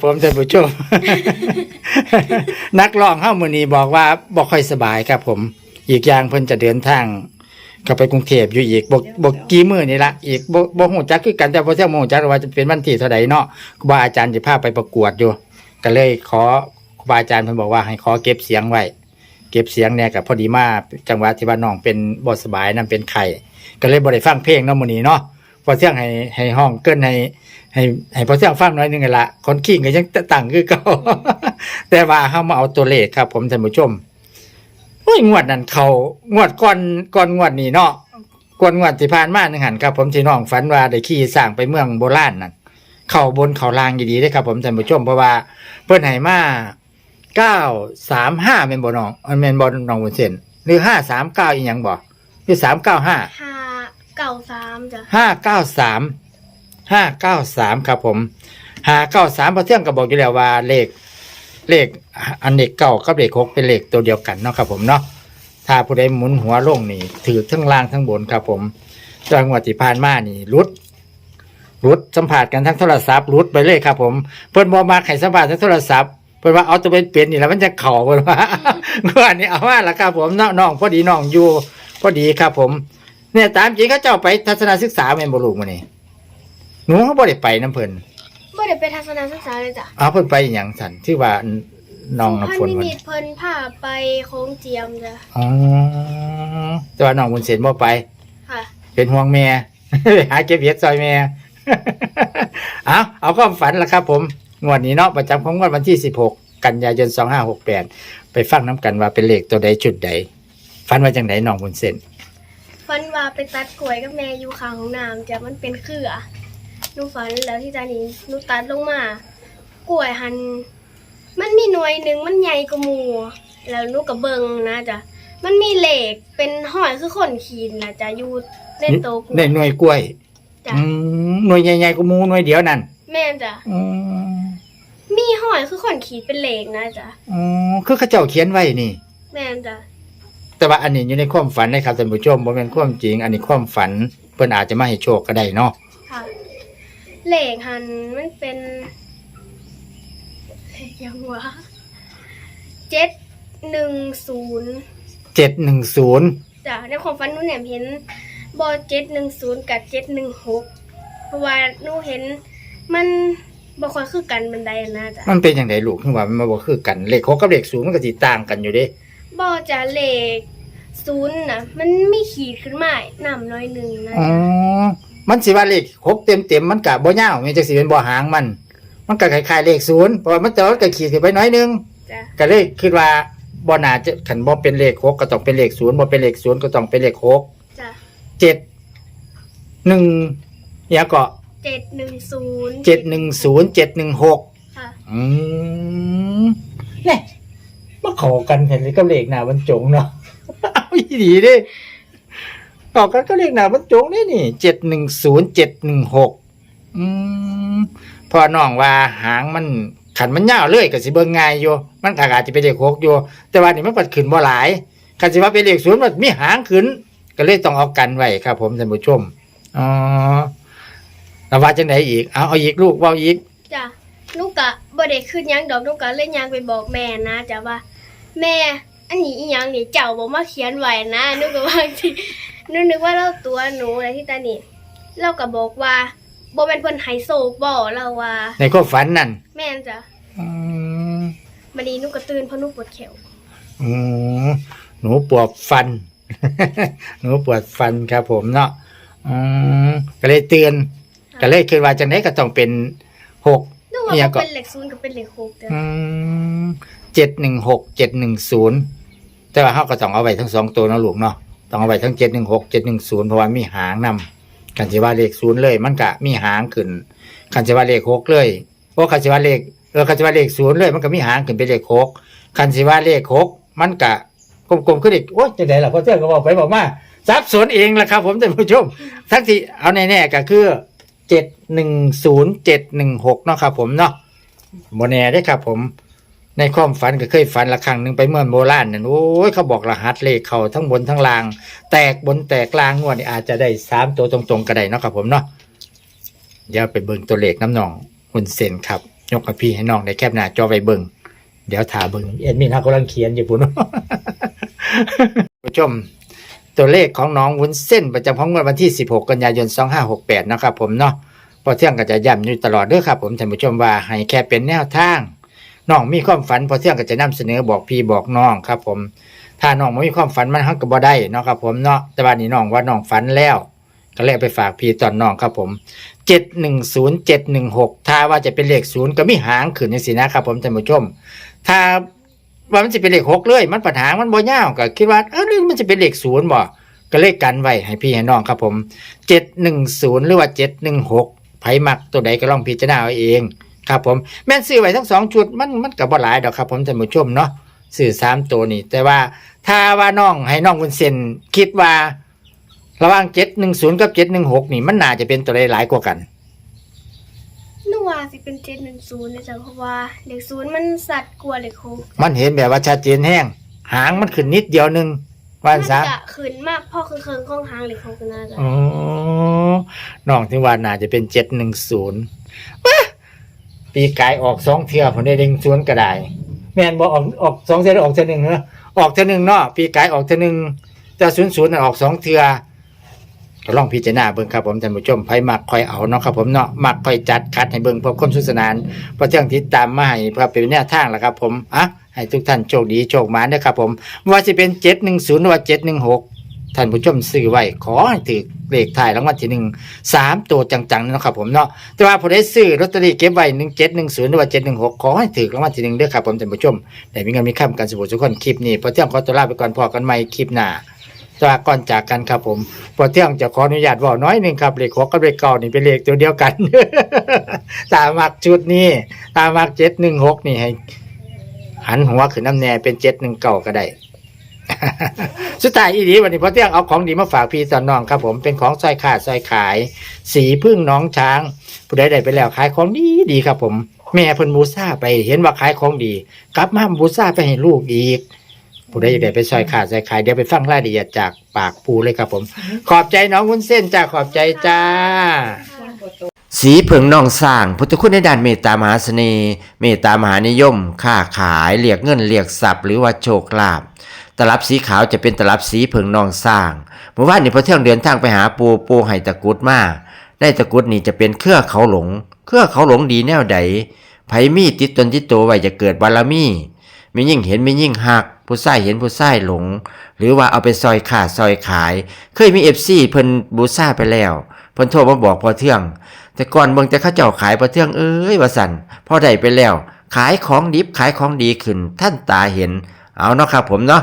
ผมท่านผู้ชม นักร้องเฮ้ามือนี้บอกว่าบ่ค่อยสบายครับผม อีกอย่างเพิ่นจะเดินทางเข้าไปกรุงเทพอยู่อีกบ่บ่กี่มื้อนี่ละอีกบ่บ่ฮู้จักคือกันแต่บ่เที่ยงบ่ฮู้จักว่าจะเป็นวันที่เท่าใดเนาะครูบาอาจารย์สิพาไปประกวดอยู่ ก็เลยขอครูบาอาจารย์เพิ่นบอกว่าให้ขอเก็บเสียงไว้เก็บเสียงเนี่ยกับพอดีมาจังหวะที่ว่าน้องเป็นบ่สบายนํเป็นไข้ก็เลยบ่ได้ฟังเพลงเนาะมื้อนี้เนาะ พอเที่ยงให้ให้ห้องเกินให้ให้ให้พอเที่ยงฟังหน่อยหนึงกันละคนขี้ก็ยังตั้งคือเก่าแต่ว่าเฮามาเอาตัวเลขครับ ผมท่านผู้ชมโอ้ยงวดนั้นเขางวดก่อนก่อนงวดนี้เนาะก่อนงวดที่ผ่านมานึงหันครับ ผมที่น้องฝันว่าได้ขี่สร้างไปเมืองโบราณนั่นเข้าบนเขาลางดีๆเด้ครับ ผมท่านผู้ชมเพราะว่าเพิ่นให้มา935แม่นบ่น้องเอ้ยแม่นบ่น้องบุญเส้นหรือ539อีหยังบ่หรือ395ห้า เก่าสามจ้ะห้าเก้าสามห้าเก้าสามครับผมหาเก้าสามพอเที่ยงก็บอกอยู่แล้วว่าเลขเลขอันเลขเก้ากับเลขหกเป็นเลขตัวเดียวกันเนาะครับผมเนาะถ้าผู้ใดหมุนหัวลงนี่ถือทั้งล่างทั้งบนครับผมจังหวัดที่ผ่านมานี่รุดรุดสัมผัสกันทั้งโทรศัพท์รุดไปเลยครับ ผมเพิ่นบอมาไข่สัมผัสทั้งโทรศัพท์เพิ่นว่าเอาตัวเป็นเปลี่ยนนี่แล้วมันจะเข่าเพิ่นว่าเมื่อวานนี้เอาว่าละครับผมน้องพอดีน้องอยู่พอดีครับผม เนี่ยตามจริงเขาเจ้าไปทัศนศึกษาแม่นบ่ลูกมื้อนี้หนูเขาบ่ได้ไปน้ำเพิ่นบ่ได้ไปทัศนศึกษาเลยจ้ะอ้าวเพิ่นไปหยังสั่นที่ว่าน้องน้ำฝนสุพรรณมันนิมิตรเพิ่นพาไปโค้งเจียมจ้ะอ๋อแต่ว่าน้องบุญเสนบ่ไป ค่ะ เป็นห่วงแม่ หาเก็บเห็ดซอยแม่ เอาเอาความฝันละครับผม งวดนี้เนาะประจำของงวดวันที่ 16 กันยายน 2568 ไปฟังน้ำกันว่าเป็นเลขตัวใดจุดใด ฝันว่าจังไดน้องบุญเสน ฝันว่าไปตัดกล้วยกับแม่อยู่ข้างห้องน้ำจ้ะมันเป็นเครือหนูฝันแล้วที่ตานี้หนูตัดลงมากล้วยหัน มันมีหน่วยหนึ่งมันใหญ่กว่าหมู่แล้วหนูก็เบิ่งนะจ้ะมันมีเหล็กเป็นห้อยคือคนขีดนะจ้ะอยู่ในโตะกล้ในวยหน่วยกล้วยจ้ะอืมหน่วยใหญ่ๆก็มูหน่วยเดียวนั่นแม่นจ้ะอืมมีห้อยคือคนขีดเป็นเหล็กนะจ้ะอ๋อคือเขาเจ้าเขียนไว้นี่ แม่นจ้ะ แต่ว่าอันนี้อยู่ในความฝันนะครับท่านผู้ชมบ่แม่นความจริง อันนี้ความฝันเพิ่นอาจจะมาให้โชคก็ได้เนาะค่ะเหล็กหันมันเป็นเลขยังวะเจ็ดหนึ่งศูนย์710จ้ะในความฝันหนูเนี่ยเห็นบอเจ็ดหนึ่งศูนย์กับเจ็ดหนึ่งหกเพราะว่าหนูเห็นมันบ่ค่อยคือกันบันไดนะจ้ะมันเป็นจังไดลูกคือว่ามันบ่คือกันเลข6กับเลข0มันก็สิต่างกันอยู่เด้ บอจะเหล็กศูนย์นะมันมีขีดขึ้นมาหนำน้อยหนึ่งนะอ๋อจ๊ะมันสิว่าเลข6เต็มๆมันก็บ่ยาวแม่นจังสิเป็นบ่หางมัน มันก็คล้ายๆเลข0เพราะว่ามันแต่ว่าก็ขีดขึ้นไปหน้อยหนึงจ้ะก็เลยคิดว่าบ่น่าจะคันบ่เป็นเลข6ก็ต้องเป็นเลข0บ่เป็นเลข0ก็ต้องเป็นเลข6จ้ะ7 1เนี่ยก็เจ็ดหนึ่งศูนย์710 716ค่ะอืมเนี่ย มาขอกันเห็นเลยกับเลขหนาบรรจงเนาะเอาอีดีดิขอกันก็เลขหนาบรรจงนี่นี่เจ็ดหนึ่งศูนย์เจ็ดหนึ่งหกอืมพอน้องว่าหางมันขันมันยาวเลยก็สิเบิ่งง่ายอยู่มันก็อาจจะเป็นเลขหกอยู่แต่ว่านี่มันปัดขึ้นบ่หลายคันสิว่าเป็นเลขศูนย์มันมีหางขึ้น ก็เลยต้องเอากันไว้ครับ ผมท่านผู้ชมอ๋อแล้วว่าจังไหนอีกเอาเอาอีกลูกเว่าอีกจ้ะลูกกะบ่ได้ขึ้นหยังดอกลูกกะเล่นยังไปบอกแม่นะจ้ะว่า แม่ อันนี้อีหยังนี่เจ้าบอกมาเขียนไว้นะนึกว่าบางทีนึกนึกว่าเราตัวหนูอะไรที่ตานี่เราก็บอกว่าบ่เป็นเพิ่นไฮโซบ่เราว่าในความฝันนั่นแม่นจ้ะอืมบัดนี้หนูก็ตื่นเพราะหนูปวดแขวอืมหนูปวดฟัน หนูปวดฟันครับผมเนาะอืมก็เลยเตือนก็เลยคิดว่าจังไดก็ต้องเป็นหกนึกว่าเนี่ยบ่ก็เป็นเหล็กศูนย์กับเป็นเหล็กหกจ้ะ เจ็ดหนึ่งหกเจ็ดหนึ่งศูนย์แต่ว่าเขาก็ต้องเอาไว้ทั้งสองตัวนาะลูกเนาะต้องเอาไว้ทั้งเจ็ดหนึ่งหกเจ็ดหนึ่งศูนย์เพราะว่ามีหางนำคันสิว่าเลขศูนย์เลย มันก็มีหางขึ้นคันสิว่าเลขหกเลยโอ้คันสิว่าเลขเออคันสิว่าเลขศูนย์เลย มันก็มีหางขึ้นเป็นเลขหกคันสิว่าเลขหกมันก็กลมๆขึ้นอีกโอ้ยจังไดล่ะพอเที่ยงก็บอกไปบอกมาสับสนเองล่ะครับ ผมท่านผู้ชมทั้งที่เอาแน่ๆก็คือเจ็ดหนึ่งศูนย์เจ็ดหนึ่งหกเนาะครับผมเนาะโมแน่ได้ครับผม ในความฝันก็เคยฝันละครั้งหนึ่งไปเมื่อโบราณนั่นโอ้ยเขาบอกรหัสเลขเขาทั้งบนทั้งล่าง แตกบนแตกล่างงวดนี่อาจจะได้สามตัวตรงๆก็ได้เนาะครับผมเนาะเดี๋ยวไปเบิ่งตัวเลขน้ำหนองหุ่นเซนครับ ยกกับพี่ให้น้องได้แคบหน้าจอไว้เบิ่งเดี๋ยวถ่าเบิ่งเอ็ดมินเขากำลังเขียนอยู่ปุ่นผู้ชมตัวเลขของน้องวุ้นเส้นประจำของงวดวันที่ 16 กันยายน 2568 นะครับผมเนาะพอเที่ยงก็จะย้ำอยู่ตลอดเด้อครับผมท่านผู้ชมว่าให้แค่เป็นแนวทาง น้องมีความฝันพอเที่ยงก็จะนำเสนอบอกพี่บอกน้องครับ ผมถ้าน้องไม่มีความฝันมันฮักก็บ่ได้เนาะครับ ผมเนาะแต่ว่านี่น้องว่าน้องฝันแล้ว ก็เลยไปฝากพี่ตอนน้องครับผมเจ็ดหนึ่งศูนย์เจ็ดหนึ่งหกถ้าว่าจะเป็นเลขศูนย์ก็มีหางขึ้นในสินะครับ ผมท่านผู้ชม ถ้าว่ามันจะเป็นเลขหกเลย มันปัญหามันบ่ยาวก็คิดว่าเออหรือมันจะเป็นเลขศูนย์บ่ก็เลขกันไว้ให้พี่ให้น้องครับผมเจ็ดหนึ่งศูนย์หรือว่าเจ็ดหนึ่งหกไผมักตัวใดก็ลองพิจารณาเอาเอง ครับผมแม่นซื้อไว้ทั้งสองชุดมันมันก็บ่หลายดอกครับ ผมท่านผู้ชมเนาะซื้อสามตัวนี่ แต่ว่าถ้าว่าน้องให้น้องวุ้นเส้นคิดว่า ระหว่างเจ็ดหนึ่งศูนย์กับเจ็ดหนึ่งหกนี่มันน่าจะเป็นตัวใดหลายกว่ากันหนูว่าสิเป็นเจ็ดหนึ่งศูนย์นะจ๊ะเพราะว่าเลขศูนย์มันสัตว์กลัวาเลขหกมันเห็นแบบว่าชัดเจนแห้งหางมันขึ้นนิดเดียวหนึงว่ามันซะจะขึ้นมากพ่อคือเคิงของหางเลขหกนะจ๊ะอ๋อน้องที่ว่าน่าจะเป็นเจ็ดหนึ่งศูนย์ ปีกายออกสองเทือผมได้เด้งศูนย์ก็ได้แม่นบอกออกออกสองเทือออกเทือหนึ่งเนอะออกเทือหนึ่งเนาะปีกายออกเทือหนึ่งแต่ศูนย์ศูนย์น่ะออกสองเทือก็ลองพิจารณาเบิ่งครับผมท่านผู้ชมไผมักคอยเอาเนาะครับผมเนาะมักคอยจัดคัดให้เบิ่งเพื่อความสนุกสนานเพราะเที่ยงติดตามมาให้เพื่อเป็นแนวทางแหละครับผมอะให้ทุกท่านโชคดีโชคหมาเด้อครับผมว่าจะเป็นเจ็ดหนึ่งศูนย์หรือว่าเจ็ดหนึ่งหก ท่านผู้ชมซื้อไว้ขอให้ถือเลขถ่ายรางวัลที่หนึ่งสามตัวจังๆนะครับผมเนาะแต่ว่าผู้ใดซื้อลอตเตอรี่เก็บไว้หนึ่งเจ็ดหนึ่งศูนย์หรือว่าเจ็ดหนึ่งหกขอให้ถือรางวัลที่หนึ่งด้วยครับผมท่านผู้ชมได้มีเงินมีคำกันสุขทุกคนคลิปนี้พอเที่ยงขอตัวลาไปก่อนพอกันใหม่คลิปหน้าแตว่าก่อนจากกันครับผมพอเที่ยงจะขออนุญาตบอกน้อยหนึ่งครับเลขหกกับเลขเก้านี่เป็นเลขตัวเดียวกัน ตามมักชุดนี้ตามมักเจ็ดหนึ่งหกนี่ให้หันหัวขึ้นน้ำแน่เป็นเจ็ดหนึ่งเก่าก็ได้ สุดท้ายอีดีวันนี้พอเที่ยงเอาของดีมาฝากพี่ตอนน้องครับผมเป็นของซอยขาดซอยขาย สีพึ่งน้องช้าง ผู้ใดได้ไปแล้วขายของดีดีครับผม แม่เพิ่นบูซาไปเห็นว่าขายของดี กลับมาบูซาไปให้ลูกอีก ผู้ใดอยากได้ไปซอยขาดซอยขายเดี๋ยวไปฟังรายละเอียดจากปากปูเลยครับผม ขอบใจน้องวุ้นเส้นจ้าขอบใจจ้า สีเผิงนองสร้างพุทธคุณในด้านเมตตามหาเสน่ห์เมตตามหานิยม ค้าขายเรียกเงินเรียกทรัพย์หรือว่าโชคลาภ ลับสีขาวจะเป็นตลับสีเผิงนองสร้างเมื่อวานนี้พอเที่ยงเดินทางไปหาปูปูไห้ตะกุดมาได้ตะกุดนี่จะเป็นเครือเขาหลง เครือเขาหลงดีแนวใดไผมีติดตนติดตัวไว้จะเกิดบารมีมียิ่งเห็นมียิ่งหัก ผู้ใส่เห็นผู้ใส่หลง หรือว่าเอาไปซอยขาดซอยขาย เคยมีเอฟซีเพิ่นบูซ่าไปแล้วเพิ่นโทรมาบอกพอเที่ยงแต่ก่อนเบิ่งแต่ข้าเจ้าขายประเทืองเอ้ยว่าสันพอได้ไปแล้ว ขายของดิบขายของดีขึ้นท่านตาเห็น เอาเนาะครับผมเนาะ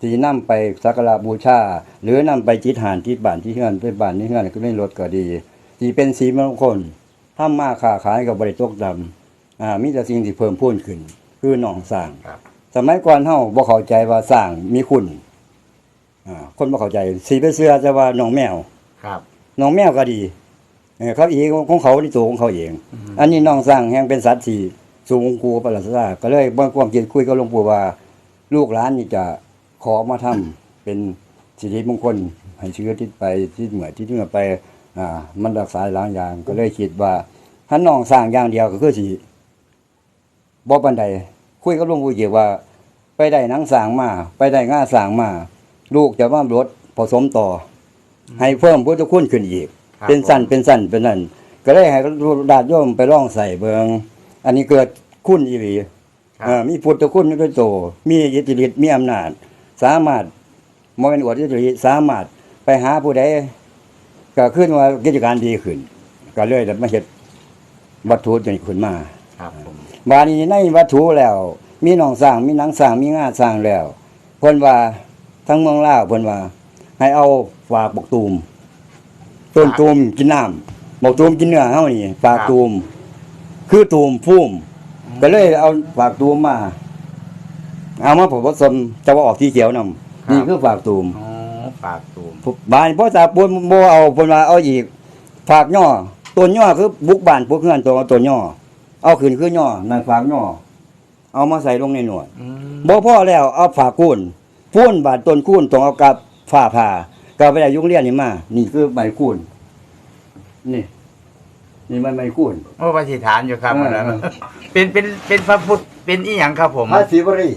ที่นำไปสักการะบูชา หรือนำไปจิตหานที่บ้านที่เฮือนไปบ้านที่เฮือนก็ไม่ลดก็ดีที่เป็นสีมงคลทำมาค้าขายกับบริตกดำอ่ามีแต่สิ่งที่เพิ่มพูนขึ้น คือหนองสร้างสมัยก่อนเฮาบ่เข้าใจว่าสร้างมีคุณอ่าคนบ่เข้าใจสีไปเสื้อจะว่าหนองแมวครับหนองแมวก็ดีเออเขาเองของเขาที่ตัวของเขาเอง อันนี้หน้องสร้างแห่งเป็นสัตว์ที่สูงกูประหลาดซาก็เลยบ่ความคิดคุยกับหลวงปู่ว่า ลูกหลานนี่จะ ขอมาทำเป็นสิริมงคลให้เชื้อที่ไปที่เหมือนที่เหมือนไปอ่ามันรักษาหลายอย่างก็เลยคิดว่าถ้าน้องสร้างอย่างเดียวก็คือสิบ่ปานใดคุยกับหลวงปู่เกี่ยวว่า ไปได้หนังสร้างมา ไปได้ง่าสร้างมา ลูกจะว่ารถผสมต่ออให้เพิ่มพุทธคุณขึ้นอีกครับเป็นสั้นเป็นสั้นเป็นนั่นก็เลยให้ดาดโยมไปลองใส่เบิงอันนี้เกิดคุณอีหลีครับเอ่อมีพุทธคุณด้วยโตมีอิทธิฤทธิ์มีอำนาจ สามารถมเป็นอวดอิทธิฤทธิ์สามารถไปหาผู้ใดก็ขึ้นว่ากิจการดีขึ้น ก็เลยมาเฮ็ดวัตถุจนขึ้นมาครับผมบาดนี้ในวัตถุแล้ว มีหนองสร้างมีหนังสร้างมีงาสร้างแล้วเพิ่นว่าทั้งเมืองลาวเพิ่นว่า ให้เอาฝากบกตูมต้นตูมกินน้ำบกตูมกินเนื้อเฮานี่ฝากตูม คือตูมพุ่มก็เลยเอาฝากตูมมา เอามาผสมจะว่าออกที่เขียวนำนี่คือฝากตูมอ๋อฝากตูมบ้านพ่อตาปูนบ่เอาเพิ่นว่าเอาอีกฝากย่อต้นย่อคือบุกบ้านพวกเฮือนตัวเอาต้นย่อเอาขึ้นคือย่อนั่นฝากย่อเอามาใส่ลงในหนวดอืมบ่พอแล้วเอาฝากคูนพูนบาดต้นคูนต้องเอากับฝ้าผ่าก็ไปได้ยุงเรียนนี่มา นี่คือใบคูนนี่นี่มันใบคูนโอ้ปฏิฐานอยู่ครับเอออันนั้นเป็นเป็นเป็นพระพุทธเป็นอีหยังครับผมพระศิวรี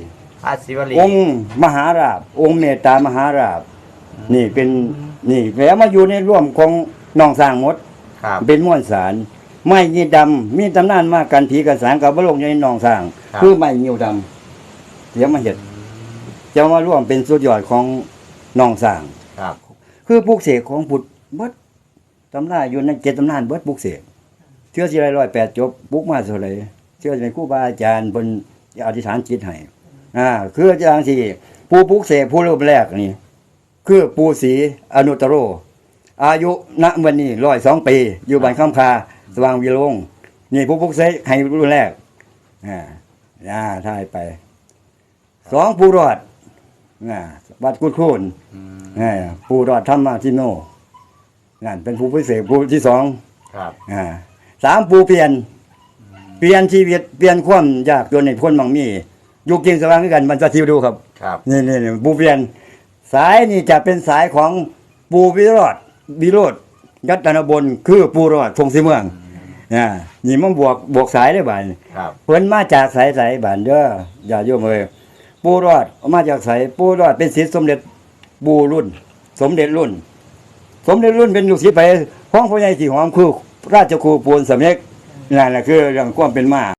พระศิวลีองค์มหาราบ องค์เมตตามหาราบ นี่เป็นนี่แล้วมาอยู่ในร่วมของน้องสร้างหมด ครับ เป็นม้วนสาร ไม้ยีดำมีตำนานมากกันผีกันสางกับบลงในหนองสร้าง ครับ คือไม้ยิวดำเดี๋ยวมาเห็ดจะมาร่วมเป็นสุดยอดของหนองสร้าง ครับ คือปลูกเสกของพุทธเบิดตำราอยู่ในเจ็ดตำนานเบิดปลูกเสกเชื่อสิไรร้อยแปดจบปลูกมาเท่าไหรเชื่อเป็นครูบาอาจารย์บนอธิษฐานจิตให้ อ่าคืออาจารย์ที่ผู้ปลูกเสกผู้รูปแรกนี่ คือปูศรีอนุตตโร อายุณวันนี้ร้อยสองปี อยู่บ้านคำคา สว่างวิโรงนี่ผู้ปลูกเสกให้รุ่นแรกอ่าอ่าถ่ายไปสองผู้รอดอ่าวัดกุดคูนอืมอ่าผู้รอดธรรมาทิโนนั่นเป็นผู้พิเศษผู้ที่สองครับอ่าสามผู้เปลี่ยน เปลี่ยนชีวิตเปลี่ยนความยากจนในพ้นบางมี อยู่กินสว่างด้วยกันมันจะทิวดูครับ ครับ นี่นี่นี่ปูเปลี่ยน สายนี่จะเป็นสายของปูวิโรธวิโรธยัตนบนคือปูรอดพงศิเมืองอ่านี่มันบวกบวกสายได้บ่านครับ เพิ่นมาจากสายสายบ้านเด้ออย่าโยมเอ้ยปูรอดมาจากสายปูรอดเป็นศิษย์สมเด็จปูรุ่น สมเด็จรุ่น สมเด็จรุ่นเป็นลูกศิษย์ไปห้องพ่อใหญ่ที่หอมคือราชครูปูนสำเร็จนั่นแหละคือเรื่องความเป็นมา